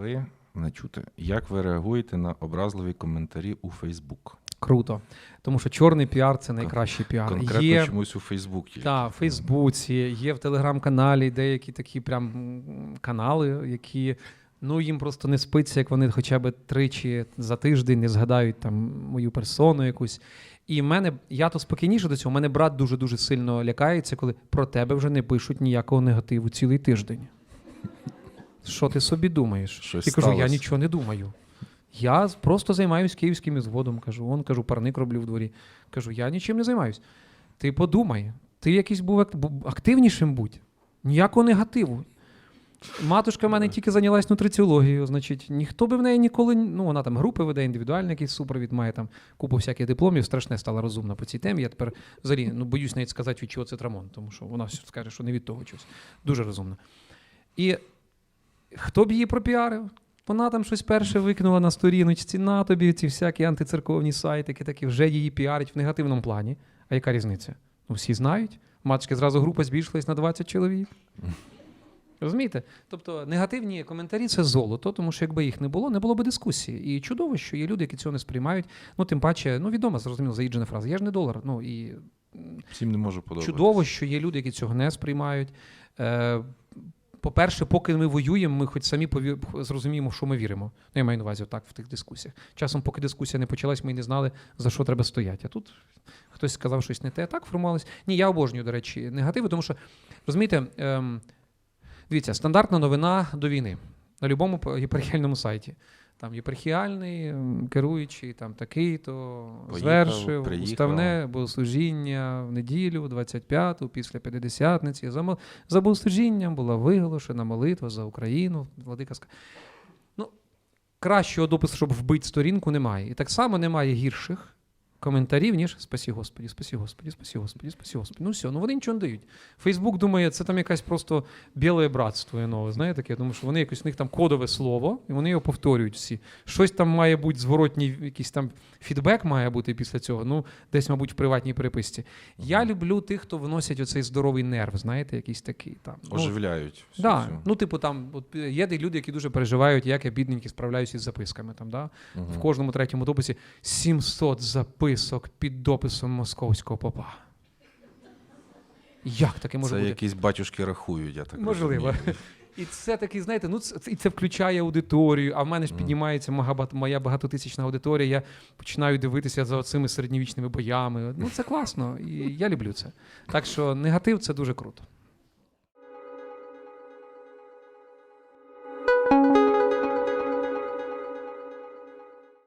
ви не чути. Як ви реагуєте на образливі коментарі у Фейсбук? Круто. Тому що чорний піар це найкращий піар. Конкретно Є чомусь у Фейсбук тільки. Так, в Фейсбуці, є в телеграм-каналі деякі такі прям канали, які ну їм просто не спиться, як вони хоча б тричі за тиждень не згадають там мою персону якусь. І в мене я то спокійніше до цього. У мене брат дуже дуже сильно лякається, коли про тебе вже не пишуть ніякого негативу цілий тиждень. Що ти собі думаєш? Щось і кажу, я нічого не думаю. Я просто займаюся київським ізводом. Кажу, он кажу, парник роблю в дворі. Кажу, я нічим не займаюсь. Ти подумай, ти якийсь був активнішим будь. Ніякого негативу. Матушка в мене тільки зайнялась нутриціологією, значить, ніхто би в неї ніколи. Ну, вона там групи веде, індивідуальний якийсь супровід, має там купу всяких дипломів, страшне стала розумна по цій темі. Я тепер взагалі ну, боюсь навіть сказати, від чого це трамон, тому що вона скаже, що не від того чогось. Дуже розумна. І хто б її пропіарив? Вона там щось перше викинула на сторіночці, на тобі ці всякі антицерковні сайтики, такі вже її піарять в негативному плані. А яка різниця? Ну, всі знають. Матушки зразу група збільшилась на 20 чоловік. Розумієте? Тобто негативні коментарі це золото, тому що якби їх не було, не було б дискусії. І чудово, що є люди, які цього не сприймають. Ну, тим паче, ну відома, зрозуміло, заїджена фраза. Я ж не долар. Ну і Всім не можу подобатися. Чудово, що є люди, які цього не сприймають. Е, по-перше, поки ми воюємо, ми хоч самі пові- зрозуміємо, що ми віримо. Ну, я маю на увазі отак в тих дискусіях. Часом, поки дискусія не почалась, ми не знали, за що треба стояти. А тут хтось сказав щось не те, так формувалось. Ні, я обожнюю, до речі, негативи, тому що, розумієте, ем, дивіться, стандартна новина до війни на будь-якому єпархіальному сайті. Там єпархіальний, керуючий, там такий-то звершив, приїхав. уставне богослужіння в неділю, 25-ту, після П'ятидесятниці. За, за богослужінням була виголошена молитва за Україну. Владика Ну, кращого допису, щоб вбити сторінку, немає. І так само немає гірших коментарів, ніж спасі Господі, спасі Господі, спасі Господі, спасі Господі. Ну все, ну вони нічого не дають. Фейсбук думає, це там якась просто біле братство нове, знаєте, таке, тому що вони якось у них там кодове слово, і вони його повторюють всі. Щось там має бути зворотній, якийсь там фідбек має бути після цього. Ну, десь, мабуть, в приватній переписці. Я люблю тих, хто вносять оцей здоровий нерв, знаєте, якийсь такий там. Ну, Оживляють. всю Да. цю. Ну, типу, там от, є де люди, які дуже переживають, як я бідненький справляюся із записками. Там, да? Мгм. В кожному третьому дописі 700 записок під дописом московського попа. Як таке може Це бути? якісь батюшки рахують, я так Можливо. розумію. І це такий, знаєте, ну це, це- і це включає аудиторію. А в мене ж піднімається моя багатотисячна аудиторія. Я починаю дивитися за цими середньовічними боями. Ну це класно, і я люблю це. Так що негатив це дуже круто.